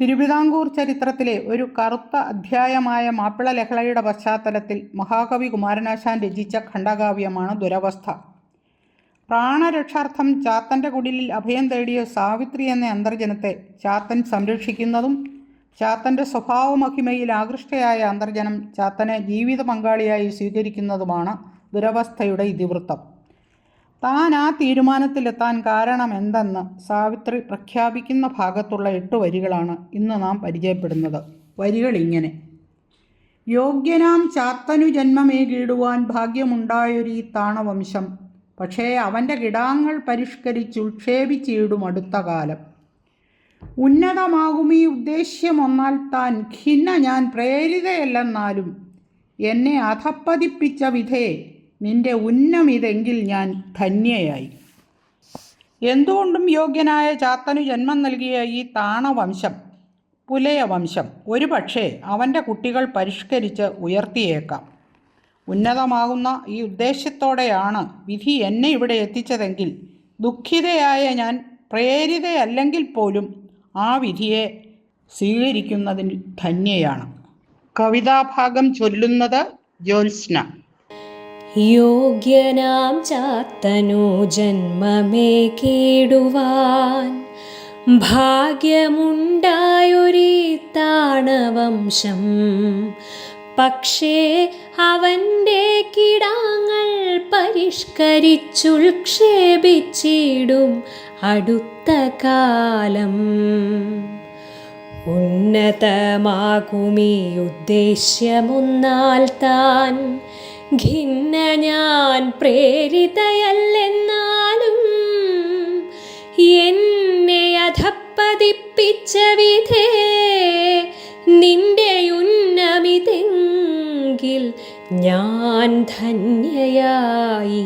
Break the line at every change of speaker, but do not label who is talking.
തിരുവിതാംകൂർ ചരിത്രത്തിലെ ഒരു കറുത്ത അധ്യായമായ മാപ്പിള ലഹളയുടെ പശ്ചാത്തലത്തിൽ മഹാകവി കുമാരനാശാൻ രചിച്ച ഖണ്ഡകാവ്യമാണ് ദുരവസ്ഥ. പ്രാണരക്ഷാർത്ഥം ചാത്തന്റെ കുടിലിൽ അഭയം തേടിയ സാവിത്രി എന്ന അന്തർജനത്തെ ചാത്തൻ സംരക്ഷിക്കുന്നതും ചാത്തന്റെ സ്വഭാവമഹിമയിൽ ആകൃഷ്ടയായ അന്തർജനം ചാത്തനെ ജീവിത പങ്കാളിയായി സ്വീകരിക്കുന്നതുമാണ് ദുരവസ്ഥയുടെ ഇതിവൃത്തം. താൻ ആ തീരുമാനത്തിലെത്താൻ കാരണം എന്തെന്ന് സാവിത്രി പ്രഖ്യാപിക്കുന്ന ഭാഗത്തുള്ള എട്ട് വരികളാണ് ഇന്ന് നാം പരിചയപ്പെടുന്നത്. വരികൾ ഇങ്ങനെ യോഗ്യനാം ചാത്തനു ജന്മമേകിടുവാൻ ഈ താണവംശം. പക്ഷേ അവന്റെ കിടാങ്ങൾ പരിഷ്കരിച്ചുക്ഷേപിച്ചിടും അടുത്ത കാലം. ഉന്നതമാകും ഈ ഉദ്ദേശ്യമൊന്നാൽ താൻ ഖിന്ന ഞാൻ പ്രേരിതയല്ലെന്നാലും എന്നെ അധപ്പതിപ്പിച്ച വിധേ നിന്റെ ഉന്നമിതെങ്കിൽ ഞാൻ ധന്യയായി. എന്തുകൊണ്ടും യോഗ്യനായ ചാത്തനു ജന്മം നൽകിയ ഈ താണവംശം പുലയ വംശം ഒരു പക്ഷേ അവന്റെ കുട്ടികൾ പരിഷ്കരിച്ച് ഉയർത്തിയേക്കാം. ഉന്നതമാകുന്ന ഈ ഉദ്ദേശത്തോടെയാണ് വിധി എന്നെ ഇവിടെ എത്തിച്ചതെങ്കിൽ ദുഃഖിതയായ ഞാൻ പ്രേരിതയല്ലെങ്കിൽ പോലും ആ വിധിയെ സ്വീകരിക്കുന്നതിൽ ധന്യയാണ്. കവിതാഭാഗം ചൊല്ലുന്നത് ജ്യോത്സ്ന.
യോഗ്യനാം ചാത്തനു ജന്മമേ കേടുവാൻ. ഭാഗ്യമുണ്ടായൊരീ താണവംശം. പക്ഷേ അവന്റെ കിടാങ്ങൾ പരിഷ്കരിച്ചുൾക്ഷേപിച്ചിടും അടുത്ത കാലം. ഉന്നതമാകുമീ ഉദ്ദേശ്യമൊന്നാൽ താൻ ഖിന്ന ഞാൻ പ്രേരിതയല്ലെന്നാലും എന്നെ അധപ്പതിപ്പിച്ച വിധേ നിന്റെ ഉന്നമിതെങ്കിൽ ഞാൻ ധന്യയായി.